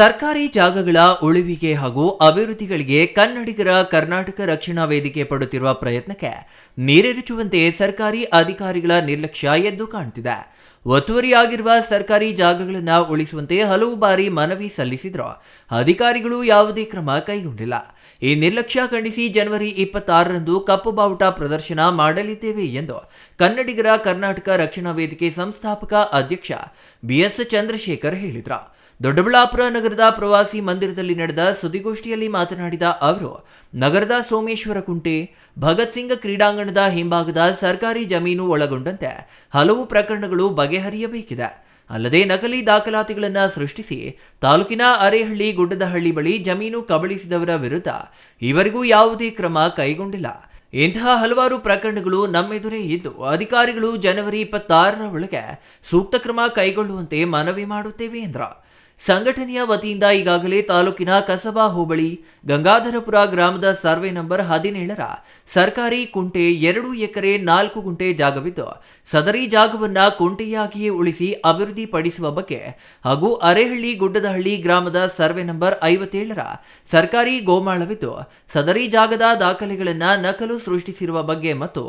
ಸರ್ಕಾರಿ ಜಾಗಗಳ ಉಳಿವಿಗೆ ಹಾಗೂ ಅಭಿವೃದ್ಧಿಗಳಿಗೆ ಕನ್ನಡಿಗರ ಕರ್ನಾಟಕ ರಕ್ಷಣಾ ವೇದಿಕೆ ಪಡುತ್ತಿರುವ ಪ್ರಯತ್ನಕ್ಕೆ ನೀರೆರಚುವಂತೆ ಸರ್ಕಾರಿ ಅಧಿಕಾರಿಗಳ ನಿರ್ಲಕ್ಷ್ಯ ಎದ್ದು ಕಾಣ್ತಿದೆ. ಒತ್ತುವರಿಯಾಗಿರುವ ಸರ್ಕಾರಿ ಜಾಗಗಳನ್ನು ಉಳಿಸುವಂತೆ ಹಲವು ಬಾರಿ ಮನವಿ ಸಲ್ಲಿಸಿದ್ರು ಅಧಿಕಾರಿಗಳು ಯಾವುದೇ ಕ್ರಮ ಕೈಗೊಂಡಿಲ್ಲ. ಈ ನಿರ್ಲಕ್ಷ್ಯ ಖಂಡಿಸಿ ಜನವರಿ ಇಪ್ಪತ್ತಾರರಂದು ಕಪ್ಪು ಬಾವುಟ ಪ್ರದರ್ಶನ ಮಾಡಲಿದ್ದೇವೆ ಎಂದು ಕನ್ನಡಿಗರ ಕರ್ನಾಟಕ ರಕ್ಷಣಾ ವೇದಿಕೆ ಸಂಸ್ಥಾಪಕ ಅಧ್ಯಕ್ಷ ಬಿಎಸ್ ಚಂದ್ರಶೇಖರ್ ಹೇಳಿದ್ರು. ದೊಡ್ಡಬಳ್ಳಾಪುರ ನಗರದ ಪ್ರವಾಸಿ ಮಂದಿರದಲ್ಲಿ ನಡೆದ ಸುದ್ದಿಗೋಷ್ಠಿಯಲ್ಲಿ ಮಾತನಾಡಿದ ಅವರು, ನಗರದ ಸೋಮೇಶ್ವರ ಕುಂಟೆ, ಭಗತ್ ಸಿಂಗ್ ಕ್ರೀಡಾಂಗಣದ ಹಿಂಭಾಗದ ಸರ್ಕಾರಿ ಜಮೀನು ಒಳಗೊಂಡಂತೆ ಹಲವು ಪ್ರಕರಣಗಳು ಬಗೆಹರಿಯಬೇಕಿದೆ. ಅಲ್ಲದೆ ನಕಲಿ ದಾಖಲಾತಿಗಳನ್ನು ಸೃಷ್ಟಿಸಿ ತಾಲೂಕಿನ ಅರೇಹಳ್ಳಿ, ಗುಡ್ಡದಹಳ್ಳಿ ಬಳಿ ಜಮೀನು ಕಬಳಿಸಿದವರ ವಿರುದ್ಧ ಇವರಿಗೂ ಯಾವುದೇ ಕ್ರಮ ಕೈಗೊಂಡಿಲ್ಲ. ಇಂತಹ ಹಲವಾರು ಪ್ರಕರಣಗಳು ನಮ್ಮೆದುರೇ ಇದ್ದು, ಅಧಿಕಾರಿಗಳು ಜನವರಿ ಇಪ್ಪತ್ತಾರರ ಒಳಗೆ ಸೂಕ್ತ ಕ್ರಮ ಕೈಗೊಳ್ಳುವಂತೆ ಮನವಿ ಮಾಡುತ್ತೇವೆ ಎಂದ್ರ. ಸಂಘಟನೆಯ ವತಿಯಿಂದ ಈಗಾಗಲೇ ತಾಲೂಕಿನ ಕಸಬಾ ಹೋಬಳಿ, ಗಂಗಾಧರಪುರ ಗ್ರಾಮದ ಸರ್ವೆ ನಂಬರ್ ಹದಿನೇಳರ ಸರ್ಕಾರಿ ಕುಂಟೆ ಎರಡು ಎಕರೆ ನಾಲ್ಕು ಗುಂಟೆ ಜಾಗವಿದ್ದು, ಸದರಿ ಜಾಗವನ್ನು ಕುಂಟೆಯಾಗಿಯೇ ಉಳಿಸಿ ಅಭಿವೃದ್ಧಿ ಪಡಿಸುವ ಬಗ್ಗೆ ಹಾಗೂ ಅರೆಹಳ್ಳಿ ಗುಡ್ಡದಹಳ್ಳಿ ಗ್ರಾಮದ ಸರ್ವೆ ನಂಬರ್ ಐವತ್ತೇಳರ ಸರ್ಕಾರಿ ಗೋಮಾಳವಿದ್ದು, ಸದರಿ ಜಾಗದ ದಾಖಲೆಗಳನ್ನು ನಕಲು ಸೃಷ್ಟಿಸಿರುವ ಬಗ್ಗೆ ಮತ್ತು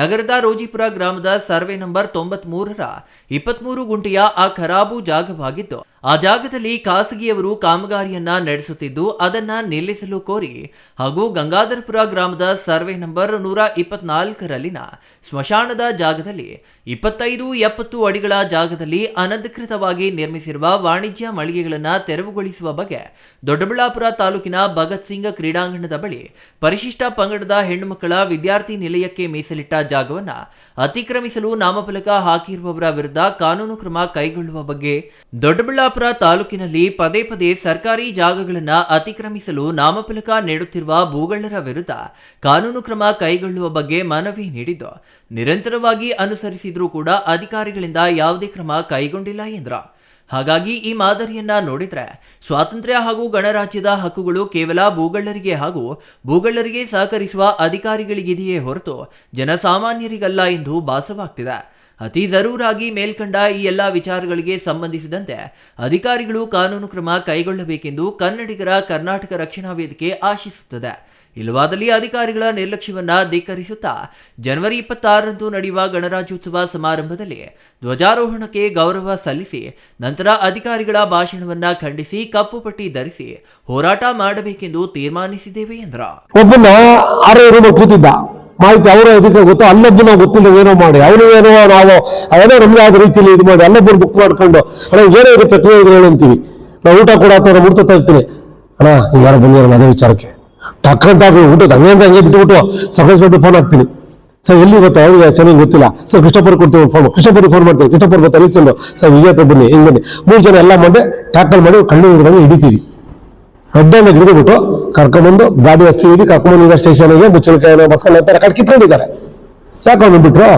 ನಗರದ ರೋಜಿಪುರ ಗ್ರಾಮದ ಸರ್ವೆ ನಂಬರ್ ತೊಂಬತ್ಮೂರರ ಇಪ್ಪತ್ಮೂರು ಗುಂಟೆಯ ಆ ಖರಾಬು ಜಾಗವಾಗಿದ್ದು ಆ ಜಾಗದಲ್ಲಿ ಖಾಸಗಿಯವರು ಕಾಮಗಾರಿಯನ್ನ ನಡೆಸುತ್ತಿದ್ದು ಅದನ್ನ ನಿಲ್ಲಿಸಲು ಕೋರಿ ಹಾಗೂ ಗಂಗಾಧರಪುರ ಗ್ರಾಮದ ಸರ್ವೆ ನಂಬರ್ ನೂರ ಇಪ್ಪತ್ನಾಲ್ಕರಲ್ಲಿನ ಸ್ಮಶಾನದ ಜಾಗದಲ್ಲಿ ಇಪ್ಪತ್ತೈದು ಎಪ್ಪತ್ತು ಅಡಿಗಳ ಜಾಗದಲ್ಲಿ ಅನಧಿಕೃತವಾಗಿ ನಿರ್ಮಿಸಿರುವ ವಾಣಿಜ್ಯ ಮಳಿಗೆಗಳನ್ನು ತೆರವುಗೊಳಿಸುವ ಬಗ್ಗೆ ದೊಡ್ಡಬಳ್ಳಾಪುರ ತಾಲೂಕಿನ ಭಗತ್ ಸಿಂಗ್ ಕ್ರೀಡಾಂಗಣದ ಬಳಿ ಪರಿಶಿಷ್ಟ ಪಂಗಡದ ಹೆಣ್ಣುಮಕ್ಕಳ ವಿದ್ಯಾರ್ಥಿ ನಿಲಯಕ್ಕೆ ಮೀಸಲಿಟ್ಟ ಜಾಗವನ್ನ ಅತಿಕ್ರಮಿಸಲು ನಾಮಫಲಕ ಹಾಕಿರುವವರ ವಿರುದ್ಧ ಕಾನೂನು ಕ್ರಮ ಕೈಗೊಳ್ಳುವ ಬಗ್ಗೆ ದೊಡ್ಡಬಳ್ಳಾಪುರ ತಾಲೂಕಿನಲ್ಲಿ ಪದೇ ಪದೇ ಸರ್ಕಾರಿ ಜಾಗಗಳನ್ನು ಅತಿಕ್ರಮಿಸಲು ನಾಮಫಲಕ ನೀಡುತ್ತಿರುವ ಭೂಗಳ್ಳರ ವಿರುದ್ಧ ಕಾನೂನು ಕ್ರಮ ಕೈಗೊಳ್ಳುವ ಬಗ್ಗೆ ಮನವಿ ನೀಡಿದ್ದು. ನಿರಂತರವಾಗಿ ಅನುಸರಿಸಿದ್ರೂ ಕೂಡ ಅಧಿಕಾರಿಗಳಿಂದ ಯಾವುದೇ ಕ್ರಮ ಕೈಗೊಂಡಿಲ್ಲ ಎಂದರು. ಹಾಗಾಗಿ ಈ ಮಾದರಿಯನ್ನ ನೋಡಿದ್ರೆ ಸ್ವಾತಂತ್ರ್ಯ ಹಾಗೂ ಗಣರಾಜ್ಯದ ಹಕ್ಕುಗಳು ಕೇವಲ ಭೂಗಳ್ಳರಿಗೆ ಹಾಗೂ ಭೂಗಳ್ಳರಿಗೆ ಸಹಕರಿಸುವ ಅಧಿಕಾರಿಗಳಿಗಿದೆಯೇ ಹೊರತು ಜನಸಾಮಾನ್ಯರಿಗಲ್ಲ ಎಂದು ಭಾಸವಾಗ್ತಿದೆ. ಅತಿ ಜರೂರಾಗಿ ಮೇಲ್ಕಂಡ ಈ ಎಲ್ಲ ವಿಚಾರಗಳಿಗೆ ಸಂಬಂಧಿಸಿದಂತೆ ಅಧಿಕಾರಿಗಳು ಕಾನೂನು ಕ್ರಮ ಕೈಗೊಳ್ಳಬೇಕೆಂದು ಕನ್ನಡಿಗರ ಕರ್ನಾಟಕ ರಕ್ಷಣಾ ವೇದಿಕೆ ಆಶಿಸುತ್ತದೆ. ಇಲ್ಲವಾದಲ್ಲಿ ಅಧಿಕಾರಿಗಳ ನಿರ್ಲಕ್ಷ್ಯವನ್ನ ಧಿಕ್ಕರಿಸುತ್ತಾ ಜನವರಿ ಇಪ್ಪತ್ತಾರರಂದು ನಡೆಯುವ ಗಣರಾಜ್ಯೋತ್ಸವ ಸಮಾರಂಭದಲ್ಲಿ ಧ್ವಜಾರೋಹಣಕ್ಕೆ ಗೌರವ ಸಲ್ಲಿಸಿ ನಂತರ ಅಧಿಕಾರಿಗಳ ಭಾಷಣವನ್ನ ಖಂಡಿಸಿ ಕಪ್ಪು ಪಟ್ಟಿ ಧರಿಸಿ ಹೋರಾಟ ಮಾಡಬೇಕೆಂದು ತೀರ್ಮಾನಿಸಿದ್ದೇವೆ ಎಂದ್ರ. ಮಾಹಿತಿ ಅವರ ಅದಕ್ಕೆ ಗೊತ್ತು ನಾವು ಗೊತ್ತಿಲ್ಲ ಏನೋ ಮಾಡಿ. ಅವನು ಏನೋ ನಾವು ಅವನೇ ನಮ್ಗೆ ಆದ ರೀತಿಯಲ್ಲಿ ಇದು ಮಾಡಿ ಅಲ್ಲೊಬ್ಬರು ಬುಕ್ ಮಾಡ್ಕೊಂಡು, ಅಣ್ಣ ಏನೋ ಇದು ಪ್ರಕ್ರಿಯೆ ಇದೆ ಹೇಳು ಅಂತೀವಿ. ನಾವು ಊಟ ಕೊಡತ್ತ ಮುಡ್ತಾ ಇರ್ತೀನಿ ಅಣ್ಣ ಯಾರು ಬಂದಿರಲ್ಲ ಅದೇ ವಿಚಾರಕ್ಕೆ. ಟಕ್ಕಂತ ಊಟ ಹಂಗೆ ಅಂತ ಹಂಗೆ ಬಿಟ್ಬಿಟ್ಟು ಬಿಟ್ಟು ಫೋನ್ ಹಾಕ್ತೀನಿ. ಸರ್, ಎಲ್ಲಿ ಗೊತ್ತಾ? ಅವ್ರಿಗೆ ಚೆನ್ನಾಗಿ ಗೊತ್ತಿಲ್ಲ. ಸರ್ ಕೃಷ್ಣಪುರ ಕೊಡ್ತೀವಿ ಫೋನ್ ಕೃಷ್ಣಪುರ ಫೋನ್ ಮಾಡ್ತೀವಿ ಕೃಷ್ಣಪುರ ಗೊತ್ತಾ? ರೀಚಂದು ಸರ್, ವಿಜಯ ಹತ್ರ ಬನ್ನಿ, ಹಿಂಗೆ ಬನ್ನಿ. ಮೂರು ಜನ ಎಲ್ಲ ಮಾಡಿ ಟ್ಯಾಕಲ್ ಮಾಡಿ, ಕಣ್ಣು ಹಿಡಿದಂಗೆ ಹಿಡಿತೀವಿ. ಅಡ್ಡನ್ನ ಹಿಡಿದುಬಿಟ್ಟು ಕರ್ಕೊಂಡ್ಬಂದು ಗಾಡಿ ಹಸ್ತೀವಿ ಕರ್ಕೊಂಬಂದಿದ್ದ ಸ್ಟೇಷನ್ಗೆ ಬುಚ್ಚಲಕಾಯಿನ ಬಸ್ಕೊಂಡು ಹೋಗ್ತಾರೆ ಕಡೆ ಕಿತ್ಕೊಂಡಿದ್ದಾರೆ. ಯಾಕೆ ಬಿಟ್ರು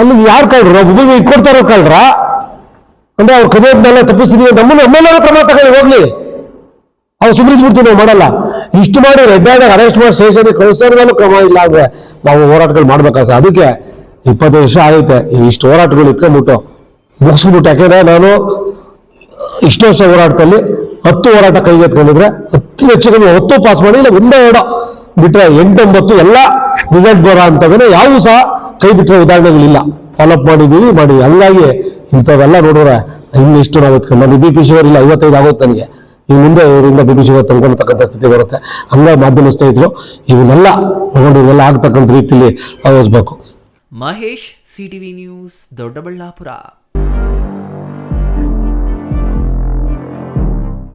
ಅಲ್ಲಿ ಯಾರು ಕಳ್ರ? ಒಬ್ಬೊಬ್ಬರಿಗೆ ಇಟ್ಕೊಡ್ತಾರೋ ಕಳ್ರ? ಅಂದ್ರೆ ಅವ್ರು ಕದಿಯೋದ್ನೆಲ್ಲ ತಪ್ಪಿಸ್ತಿದೀವಿ ನಮ್ಮನ್ನು ನಮ್ಮೆಲ್ಲರೂ ಕ್ರಮ ತಗೊಳ್ಳಿ, ಹೋಗ್ಲಿ. ಅವ್ರು ಸುಮ್ಮನೆ ಬಿಡ್ತೀವಿ ನಾವು ಮಾಡಲ್ಲ. ಇಷ್ಟು ಮಾಡಿ ರೆಡ್ಡಾಗ ಅರೆಸ್ಟ್ ಮಾಡಿ ಸ್ಟೇಷನ್ಗೆ ಕಳಿಸೋರ್ ಕ್ರಮ ಇಲ್ಲ ಅಂದ್ರೆ ನಾವು ಹೋರಾಟಗಳು ಮಾಡ್ಬೇಕಾ ಸರ್? ಅದಕ್ಕೆ ಇಪ್ಪತ್ತು ವರ್ಷ ಆಗೈತೆ ಇಷ್ಟು ಹೋರಾಟಗಳು ಇಟ್ಕೊಂಡ್ಬಿಟ್ಟು ಮುಗಿಸ್ಬಿಟ್ಟು ಯಾಕೆಂದ್ರೆ ನಾನು ಇಷ್ಟು ವರ್ಷ ಹೋರಾಟದಲ್ಲಿ ಹತ್ತು ಹೋರಾಟ ಕೈಗೆತ್ಕೊಂಡಿದ್ರೆ ಹತ್ತು ಹೆಚ್ಚು ಕಮ್ಮಿ ಹತ್ತು ಪಾಸ್ ಮಾಡಿ ಇಲ್ಲ, ಒಂದೇ ಎರಡೋ ಬಿಟ್ಟರೆ ಎಂಟೊಂಬತ್ತು ಎಲ್ಲ ರಿಸಲ್ಟ್ ಬರೋ ಅಂತವೇ ಯಾವೂ ಸಹ ಕೈ ಬಿಟ್ಟರೆ ಉದಾಹರಣೆಗಳಿಲ್ಲ. ಫಾಲೋಅಪ್ ಮಾಡಿದ್ದೀವಿ ಮಾಡಿ. ಹಂಗಾಗಿ ಇಂಥವೆಲ್ಲ ನೋಡಿದ್ರೆ ಇನ್ನಿಷ್ಟು ನಾವು ಎತ್ಕೊಂಡು ನಾನು ಬಿ ಪಿ ಶುಗರ್ ಇಲ್ಲ, ಐವತ್ತೈದು ಆಗುತ್ತೆ ನನಗೆ. ಈ ಮುಂದೆ ಇವರಿಂದ ಬಿ ಪಿ ಶುಗರ್ ತಂದ್ಕೊಳ್ತಕ್ಕಂಥ ಸ್ಥಿತಿ ಬರುತ್ತೆ. ಹಂಗಾಗಿ ಮಾಧ್ಯಮ ಸ್ನೇಹಿತರು, ಇವನ್ನೆಲ್ಲ ತಗೊಂಡು ಇವೆಲ್ಲ ಆಗ್ತಕ್ಕಂಥ ರೀತಿಯಲ್ಲಿ ಆಲೋಚಿಸ್ಬೇಕು ಮಹೇಶ್ ಸಿಟಿವಿ ನ್ಯೂಸ್ ದೊಡ್ಡಬಳ್ಳಾಪುರ.